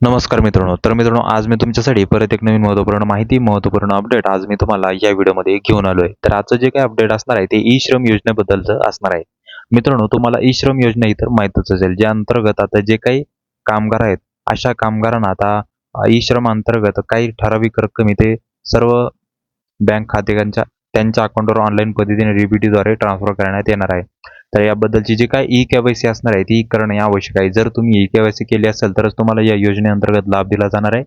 नमस्कार मित्रांनो. तर मित्रांनो आज मी तुमच्यासाठी परत एक नवीन महत्त्वपूर्ण माहिती महत्त्वपूर्ण अपडेट आज मी तुम्हाला या व्हिडिओमध्ये घेऊन आलो आहे तर आजचं जे काही अपडेट असणार आहे ते ई श्रम योजनेबद्दलचं असणार आहे. मित्रांनो तुम्हाला ई श्रम योजना ही तर असेल ज्या अंतर्गत आता जे काही कामगार आहेत अशा कामगारांना आता ई श्रम अंतर्गत काही ठराविक रक्कम इथे सर्व बँक खात्यांच्या त्यांच्या अकाउंटवर ऑनलाईन पद्धतीने डीबीटीद्वारे ट्रान्सफर करण्यात येणार आहे. तर याबद्दलची जी काय ई केवायसी असणार आहे ती करणे आवश्यक आहे. जर तुम्ही ई केवायसी केली असेल तरच तुम्हाला या योजनेअंतर्गत लाभ दिला जाणार आहे.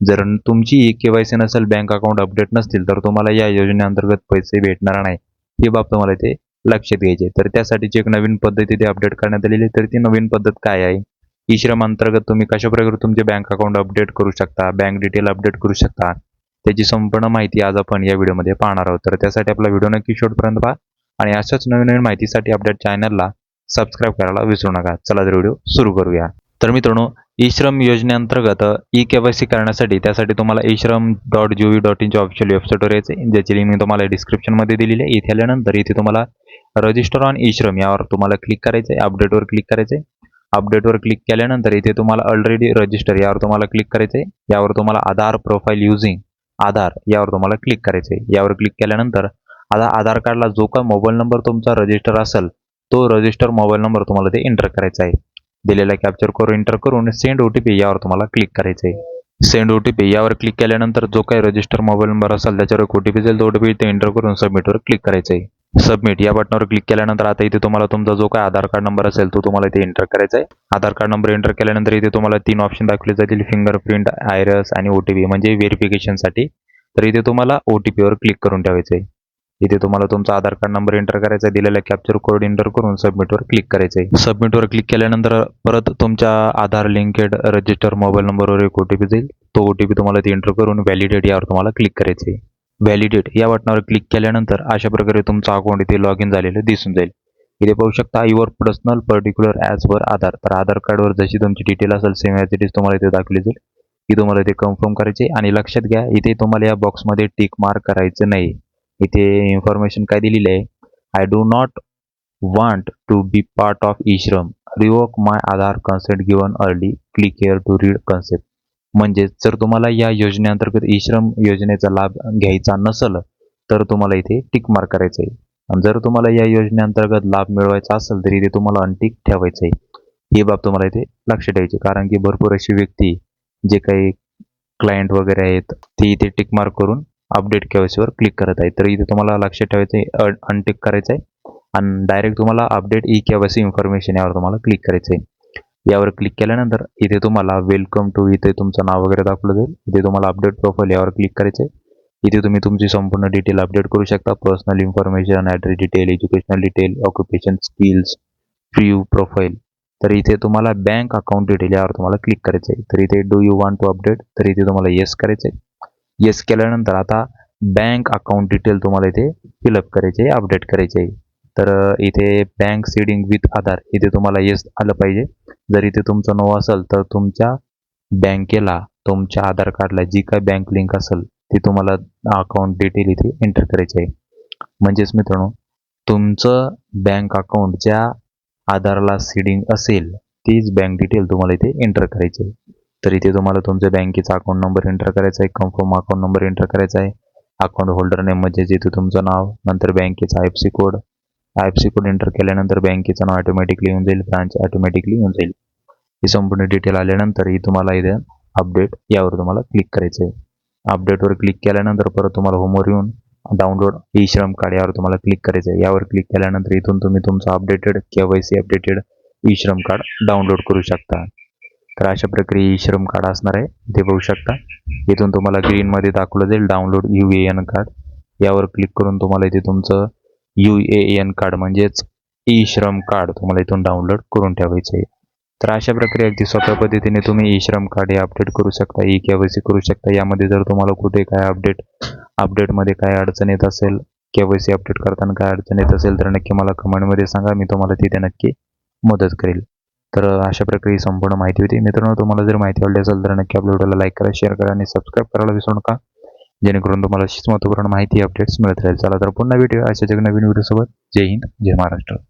जर तुमची ई केवायसी नसेल बँक अकाउंट अपडेट नसतील तर तुम्हाला या योजनेअंतर्गत पैसे भेटणार नाही. ही बाब तुम्हाला इथे लक्षात घ्यायची आहे. तर त्यासाठीची एक नवीन पद्धत इथे अपडेट करण्यात आलेली आहे. तर ती नवीन पद्धत काय आहे? ई श्रम अंतर्गत तुम्ही कशाप्रकारे तुमचे बँक अकाउंट अपडेट करू शकता? बँक डिटेल अपडेट करू शकता? त्याची संपूर्ण माहिती आज आपण या व्हिडिओमध्ये पाहणार आहोत. तर त्यासाठी आपला व्हिडिओ नक्की शेवटपर्यंत पहा आणि अशाच नवीन नवीन माहितीसाठी आपल्या चॅनलला सबस्क्राईब करायला विसरू नका. चला तर व्हिडिओ सुरू करूया. तर मित्रांनो ई श्रम योजनेअंतर्गत ई केवायसी करण्यासाठी त्यासाठी तुम्हाला e Shram dot G V dot इनच्या official वेबसाईटवर यायचं ज्याची लिंक मी तुम्हाला डिस्क्रिप्शनमध्ये दिलेली आहे. इथे आल्यानंतर इथे तुम्हाला रजिस्टर ऑन ई श्रम यावर तुम्हाला क्लिक करायचं आहे अपडेटवर क्लिक करायचं आहे अपडेटवर क्लिक केल्यानंतर इथे तुम्हाला ऑलरेडी रजिस्टर यावर तुम्हाला क्लिक करायचं आहे यावर तुम्हाला आधार प्रोफाईल युझिंग आधार यावर तुम्हाला क्लिक करायचं आहे यावर क्लिक केल्यानंतर आता आधार कार्डला जो काय मोबाईल नंबर तुमचा रजिस्टर असेल तो रजिस्टर मोबाईल नंबर तुम्हाला ते एंटर करायचा आहे दिलेला कॅप्चर करून एंटर करून सेंड ओ टी पी यावर तुम्हाला क्लिक करायचं आहे सेंड ओ टी पी यावर क्लिक केल्यानंतर जो काही रजिस्टर मोबाईल नंबर असेल त्याच्यावर ओ टी पी जाईल तो ओ टी पी ते एंटर करून सबमिटवर क्लिक करायचं आहे सबमिट या बटनावर क्लिक केल्यानंतर आता इथे तुम्हाला तुमचा जो काय आधार कार्ड नंबर असेल तो तुम्हाला इथे एंटर करायचा आहे. आधार कार्ड नंबर एंटर केल्यानंतर इथे तुम्हाला तीन ऑप्शन दाखवले जातील. फिंगरप्रिंट आयरस आणि ओ टी पी म्हणजे व्हेरिफिकेशनसाठी तर इथे तुम्हाला ओ टी पीवर क्लिक करून ठेवायचं आहे. इथे तुम्हाला तुमचा आधार कार्ड नंबर एंटर करायचा आहे. दिलेला कॅप्चर कोड एंटर करून सबमिटवर क्लिक करायचं आहे. सबमिटवर क्लिक केल्यानंतर परत तुमच्या आधार लिंकेड रजिस्टर मोबाईल नंबरवर एक ओ टी पी जाईल. तो ओ टी पी तुम्हाला ते एंटर करून व्हॅलिडेट यावर तुम्हाला क्लिक करायचं आहे. व्हॅलिडेट या बटनावर क्लिक केल्यानंतर अशा प्रकारे तुमचं अकाउंट इथे लॉग इन झालेलं दिसून जाईल. इथे पाहू शकता युअर पर्सनल पर्टिक्युलर ॲज वर आधार. तर आधार कार्डवर जशी तुमची डिटेल असेल सेम ॲज इट इज तुम्हाला इथे दाखवली जाईल. ती तुम्हाला इथे कन्फर्म करायची आहे. आणि लक्षात घ्या इथे तुम्हाला या बॉक्समध्ये टिक मार्क करायचं नाही. इथे इन्फॉर्मेशन काय दिलेली आहे? I do not want to be part of e Shram revoke my Aadhaar concept given early click here to read म्हणजेच जर तुम्हाला या योजनेअंतर्गत ई श्रम योजनेचा लाभ घ्यायचा नसेल तर तुम्हाला इथे टिक मार्क करायचं आहे आणि जर तुम्हाला या योजनेअंतर्गत लाभ मिळवायचा असेल तर इथे तुम्हाला अनटिक ठेवायचं आहे ही बाब तुम्हाला इथे लक्ष ठेवायची कारण की भरपूर अशी व्यक्ती जे काही क्लायंट वगैरे आहेत ते इथे टिक मार्क करून अपडेट केवायसीवर क्लिक करत आहे तर इथे तुम्हाला लक्षात ठेवायचं आहे अनटिक करायचं आहे आणि डायरेक्ट तुम्हाला अपडेट ई केवायसी इन्फॉर्मेशन यावर तुम्हाला क्लिक करायचं आहे यावर क्लिक केल्यानंतर इथे तुम्हाला वेलकम टू इथे तुमचं नाव वगैरे दाखवलं जाईल. इथे तुम्हाला अपडेट प्रोफाईल यावर क्लिक करायचं आहे इथे तुम्ही तुमची संपूर्ण डिटेल अपडेट करू शकता. Personal information address detail educational detail occupation skills few profile तर इथे तुम्हाला बँक अकाउंट डिटेल यावर तुम्हाला क्लिक करायचं आहे तर इथे do you want to update तर इथे तुम्हाला येस करायचं आहे येस केल्यानंतर आता बँक अकाउंट डिटेल तुम्हाला इथे फिलअप करायचे आहे अपडेट करायचे आहे तर इथे बँक सीडिंग विथ आधार इथे तुम्हाला येस आलं पाहिजे. जर इथे तुमचं नो असेल तर तुमच्या बँकेला तुमच्या आधार कार्डला जी काय बँक लिंक असेल ती तुम्हाला अकाउंट डिटेल इथे एंटर करायची आहे. म्हणजेच मित्रांनो तुमचं बँक अकाउंट ज्या आधारला सीडिंग असेल तीच बँक डिटेल तुम्हाला इथे एंटर करायची आहे. तर इथे तुम्हाला तुमच्या बँकेचा अकाउंट नंबर एंटर करायचा आहे कन्फर्म अकाउंट नंबर एंटर करायचा आहे. अकाउंट होल्डर नेम म्हणजे जिथे तुमचं नाव नंतर बँकेचा I F C code I F C code enter केल्यानंतर बँकेचं नाव ऑटोमॅटिकली येऊन जाईल ब्रांच ऑटोमॅटिकली येऊन जाईल. ही संपूर्ण डिटेल आल्यानंतर ही तुम्हाला इथे अपडेट यावर तुम्हाला क्लिक करायचं आहे अपडेटवर क्लिक केल्यानंतर परत तुम्हाला होमवर येऊन डाउनलोड ई श्रम कार्ड यावर तुम्हाला क्लिक करायचं आहे यावर क्लिक केल्यानंतर इथून तुम्ही तुमचं updated K Y C updated e Shram card download करू शकता. तर अशा प्रकारे ई श्रम कार्ड असणार आहे. ते बघू शकता. इथून तुम्हाला ग्रीनमध्ये दाखवलं जाईल download U A N card यावर क्लिक करून तुम्हाला इथे तुमचं यू ए एन कार्ड म्हणजेच ई श्रम कार्ड तुम्हाला इथून डाउनलोड करून ठेवायचं आहे. तर अशा प्रकारे अगदी सोप्या पद्धतीने तुम्ही ई श्रम कार्ड हे अपडेट करू शकता ई के वाय करू शकता. यामध्ये जर तुम्हाला कुठे काय अपडेट अपडेटमध्ये काय अडचण येत असेल के वाय सी अपडेट करताना काय अडचण येत असेल तर नक्की मला कमेंटमध्ये सांगा. मी तुम्हाला तिथे नक्की मदत करेल. तर अशा प्रकारे संपूर्ण माहिती होती. मित्रांनो तुम्हाला जर माहिती आवडली असेल तर नक्की आपल्या व्हिडिओला लाईक करा शेअर करा आणि सबस्क्राईब करायला विसरू नका. जेणेकरून तुम्हाला अशीच महत्त्वपूर्ण माहिती अपडेट्स मिळत राहील. चला तर पुन्हा भेटूया अशाच एक नवीन व्हिडिओसोबत जय हिंद जय महाराष्ट्र.